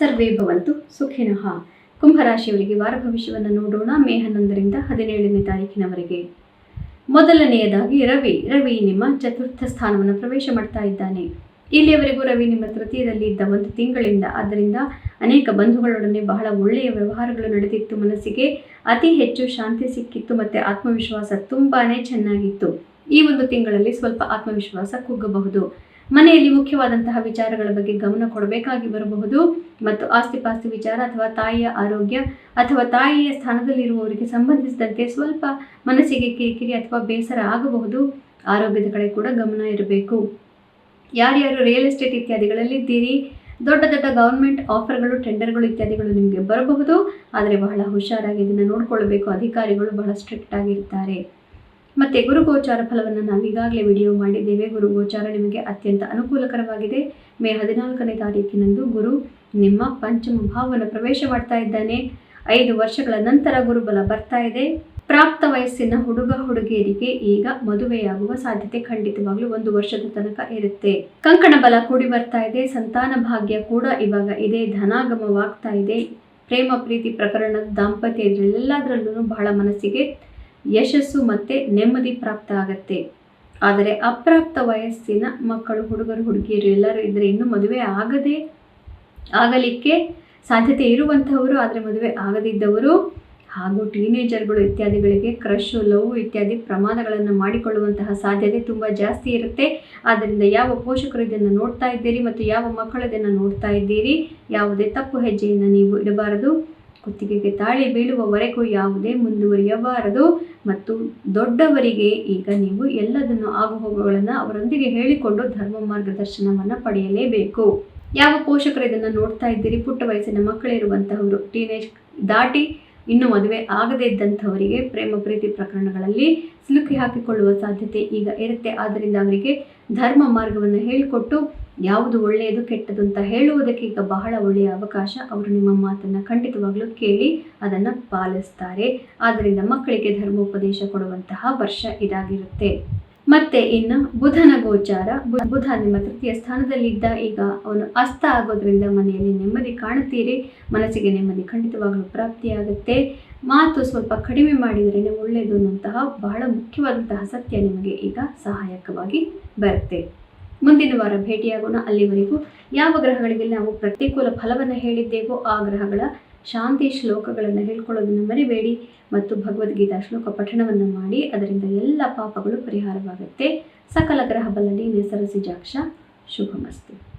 ಸರ್ವೇ ಭವಂತು ಸುಖಿನಃ. ಕುಂಭರಾಶಿಯವರಿಗೆ ವಾರ ಭವಿಷ್ಯವನ್ನು ನೋಡೋಣ. ಮೇ ಹನ್ನೊಂದರಿಂದ ಹದಿನೇಳನೇ ತಾರೀಕಿನವರೆಗೆ. ಮೊದಲನೆಯದಾಗಿ ರವಿ. ರವಿ ನಿಮ್ಮ ಚತುರ್ಥ ಸ್ಥಾನವನ್ನು ಪ್ರವೇಶ ಮಾಡ್ತಾ ಇದ್ದಾನೆ. ಇಲ್ಲಿಯವರೆಗೂ ರವಿ ನಿಮ್ಮ ತೃತೀಯದಲ್ಲಿ ಇದ್ದ ಒಂದು ತಿಂಗಳಿಂದ. ಆದ್ದರಿಂದ ಅನೇಕ ಬಂಧುಗಳೊಡನೆ ಬಹಳ ಒಳ್ಳೆಯ ವ್ಯವಹಾರಗಳು ನಡೆದಿತ್ತು. ಮನಸ್ಸಿಗೆ ಅತಿ ಹೆಚ್ಚು ಶಾಂತಿ ಸಿಕ್ಕಿತ್ತು ಮತ್ತು ಆತ್ಮವಿಶ್ವಾಸ ತುಂಬಾನೇ ಚೆನ್ನಾಗಿತ್ತು. ಈ ಒಂದು ತಿಂಗಳಲ್ಲಿ ಸ್ವಲ್ಪ ಆತ್ಮವಿಶ್ವಾಸ ಕುಗ್ಗಬಹುದು. ಮನೆಯಲ್ಲಿ ಮುಖ್ಯವಾದಂತಹ ವಿಚಾರಗಳ ಬಗ್ಗೆ ಗಮನ ಕೊಡಬೇಕಾಗಿ ಬರಬಹುದು. ಮತ್ತು ಆಸ್ತಿಪಾಸ್ತಿ ವಿಚಾರ ಅಥವಾ ತಾಯಿಯ ಆರೋಗ್ಯ ಅಥವಾ ತಾಯಿಯ ಸ್ಥಾನದಲ್ಲಿರುವವರಿಗೆ ಸಂಬಂಧಿಸಿದಂತೆ ಸ್ವಲ್ಪ ಮನಸ್ಸಿಗೆ ಕಿರಿಕಿರಿ ಅಥವಾ ಬೇಸರ ಆಗಬಹುದು. ಆರೋಗ್ಯದ ಕಡೆ ಕೂಡ ಗಮನ ಇರಬೇಕು. ಯಾರ್ಯಾರು ರಿಯಲ್ ಎಸ್ಟೇಟ್ ಇತ್ಯಾದಿಗಳಲ್ಲಿ ಇದ್ದೀರಿ? ದೊಡ್ಡ ದೊಡ್ಡ ಗೌರ್ಮೆಂಟ್ ಆಫರ್ಗಳು ಟೆಂಡರ್ಗಳು ಇತ್ಯಾದಿಗಳು ನಿಮಗೆ ಬರಬಹುದು. ಆದರೆ ಬಹಳ ಹುಷಾರಾಗಿ ಇದನ್ನು ನೋಡಿಕೊಳ್ಳಬೇಕು ಅಧಿಕಾರಿಗಳು ಬಹಳ ಸ್ಟ್ರಿಕ್ಟ್ ಆಗಿರ್ತಾರೆ. ಮತ್ತು ಗುರುಗೋಚಾರ ಫಲವನ್ನು ನಾವು ಈಗಾಗಲೇ ವಿಡಿಯೋ ಮಾಡಿದ್ದೇವೆ. ಗುರುಗೋಚಾರ ನಿಮಗೆ ಅತ್ಯಂತ ಅನುಕೂಲಕರವಾಗಿದೆ. ಮೇ ಹದಿನಾಲ್ಕನೇ ತಾರೀಕಿನಂದು ಗುರು ನಿಮ್ಮ ಪಂಚಮ ಭಾವವನ್ನು ಪ್ರವೇಶ ಮಾಡ್ತಾ ಇದ್ದಾನೆ. ಐದು ವರ್ಷಗಳ ನಂತರ ಗುರುಬಲ ಬರ್ತಾ ಇದೆ. ಪ್ರಾಪ್ತ ವಯಸ್ಸಿನ ಹುಡುಗ ಹುಡುಗಿಯರಿಗೆ ಈಗ ಮದುವೆಯಾಗುವ ಸಾಧ್ಯತೆ ಖಂಡಿತವಾಗ್ಲೂ ಒಂದು ವರ್ಷದ ತನಕ ಇರುತ್ತೆ. ಕಂಕಣ ಬಲ ಕೂಡಿ ಬರ್ತಾ ಇದೆ. ಸಂತಾನ ಭಾಗ್ಯ ಕೂಡ ಇವಾಗ ಇದೆ ಧನಾಗಮವಾಗ್ತಾ ಇದೆ. ಪ್ರೇಮ, ಪ್ರೀತಿ ಪ್ರಕರಣ, ದಾಂಪತ್ಯ ಎಲ್ಲದರಲ್ಲೂ ಬಹಳ ಮನಸ್ಸಿಗೆ ಯಶಸ್ಸು ಮತ್ತು ನೆಮ್ಮದಿ ಪ್ರಾಪ್ತ ಆಗತ್ತೆ ಆದರೆ ಅಪ್ರಾಪ್ತ ವಯಸ್ಸಿನ ಮಕ್ಕಳು, ಹುಡುಗರು, ಹುಡುಗಿಯರು ಎಲ್ಲರೂ ಇದ್ದರೆ ಇನ್ನೂ ಮದುವೆ ಆಗದೆ ಆಗಲಿಕ್ಕೆ ಸಾಧ್ಯತೆ ಇರುವಂಥವರು ಆದರೆ ಮದುವೆ ಆಗದಿದ್ದವರು ಹಾಗೂ ಟೀನೇಜರ್ಗಳು ಇತ್ಯಾದಿಗಳಿಗೆ ಕ್ರಶು ಲವ್ ಇತ್ಯಾದಿ ಪ್ರಮಾದಗಳನ್ನು ಮಾಡಿಕೊಳ್ಳುವಂತಹ ಸಾಧ್ಯತೆ ತುಂಬ ಜಾಸ್ತಿ ಇರುತ್ತೆ. ಆದ್ದರಿಂದ ಯಾವ ಪೋಷಕರು ಇದನ್ನು ನೋಡ್ತಾ ಇದ್ದೀರಿ ಮತ್ತು ಯಾವ ಮಕ್ಕಳು ಇದನ್ನು ನೋಡ್ತಾ ಇದ್ದೀರಿ, ಯಾವುದೇ ತಪ್ಪು ಹೆಜ್ಜೆಯನ್ನು ನೀವು ಇಡಬಾರದು. ಕುತ್ತಿಗೆಗೆ ತಾಳಿ ಬೀಳುವವರೆಗೂ ಯಾವುದೇ ಮುಂದುವರಿಯಬಾರದು ಮತ್ತು ದೊಡ್ಡವರಿಗೆ ಈಗ ನೀವು ಎಲ್ಲದನ್ನು ಆಗುಹೋಗುಗಳನ್ನು ಅವರೊಂದಿಗೆ ಹೇಳಿಕೊಂಡು ಧರ್ಮ ಮಾರ್ಗದರ್ಶನವನ್ನು ಪಡೆಯಲೇಬೇಕು. ಯಾವ ಪೋಷಕರು ಇದನ್ನು ನೋಡ್ತಾ ಇದ್ದೀರಿ? ಪುಟ್ಟ ವಯಸ್ಸಿನ ಮಕ್ಕಳಿರುವಂತಹವರು ಟೀನೇಜ್ ದಾಟಿ ಇನ್ನು ಮದುವೆ ಆಗದೇ ಇದ್ದಂಥವರಿಗೆ ಪ್ರೇಮ ಪ್ರೀತಿ ಪ್ರಕರಣಗಳಲ್ಲಿ ಸಿಲುಕಿ ಹಾಕಿಕೊಳ್ಳುವ ಸಾಧ್ಯತೆ ಈಗ ಇರುತ್ತೆ. ಆದ್ದರಿಂದ ಅವರಿಗೆ ಧರ್ಮ ಮಾರ್ಗವನ್ನು ಹೇಳಿಕೊಟ್ಟು ಯಾವುದು ಒಳ್ಳೆಯದು, ಕೆಟ್ಟದು ಅಂತ ಹೇಳುವುದಕ್ಕೆ ಈಗ ಬಹಳ ಒಳ್ಳೆಯ ಅವಕಾಶ. ಅವರು ನಿಮ್ಮ ಮಾತನ್ನು ಖಂಡಿತವಾಗ್ಲೂ ಕೇಳಿ ಅದನ್ನು ಪಾಲಿಸ್ತಾರೆ. ಆದ್ದರಿಂದ ಮಕ್ಕಳಿಗೆ ಧರ್ಮೋಪದೇಶ ಕೊಡುವಂತಹ ವರ್ಷ ಇದಾಗಿರುತ್ತೆ. ಮತ್ತೆ ಇನ್ನು ಬುಧನ ಗೋಚಾರ. ಬುಧ ನಿಮ್ಮ ತೃತೀಯ ಸ್ಥಾನದಲ್ಲಿದ್ದ ಈಗ ಅವನು ಅಸ್ತ ಆಗೋದ್ರಿಂದ ಮನೆಯಲ್ಲಿ ನೆಮ್ಮದಿ ಕಾಣುತ್ತೀರಿ. ಮನಸ್ಸಿಗೆ ನೆಮ್ಮದಿ ಖಂಡಿತವಾಗಲೂ ಪ್ರಾಪ್ತಿಯಾಗುತ್ತೆ. ಮಾತು ಸ್ವಲ್ಪ ಕಡಿಮೆ ಮಾಡಿದರೆ ಒಳ್ಳೆಯದು ಅನ್ನುವಂತಹ ಬಹಳ ಮುಖ್ಯವಾದಂತಹ ಸತ್ಯ ನಿಮಗೆ ಈಗ ಸಹಾಯಕವಾಗಿ ಬರುತ್ತೆ. ಮುಂದಿನ ವಾರ ಭೇಟಿಯಾಗೋಣ. ಅಲ್ಲಿವರೆಗೂ ಯಾವ ಗ್ರಹಗಳಿಗೆ ನಾವು ಪ್ರತಿಕೂಲ ಫಲವನ್ನು ಹೇಳಿದ್ದೇವೋ ಆ ಗ್ರಹಗಳ ಶಾಂತಿ ಶ್ಲೋಕಗಳನ್ನು ಹೇಳ್ಕೊಳ್ಳೋದನ್ನು ಮರಿಬೇಡಿ ಮತ್ತು ಭಗವದ್ಗೀತಾ ಶ್ಲೋಕ ಪಠಣವನ್ನು ಮಾಡಿ, ಅದರಿಂದ ಎಲ್ಲ ಪಾಪಗಳು ಪರಿಹಾರವಾಗುತ್ತೆ. ಸಕಲ ಗ್ರಹ ಬಲದಿ ನೆಸರಸಿ ಜಾಕ್ಷ. ಶುಭಮಸ್ತು.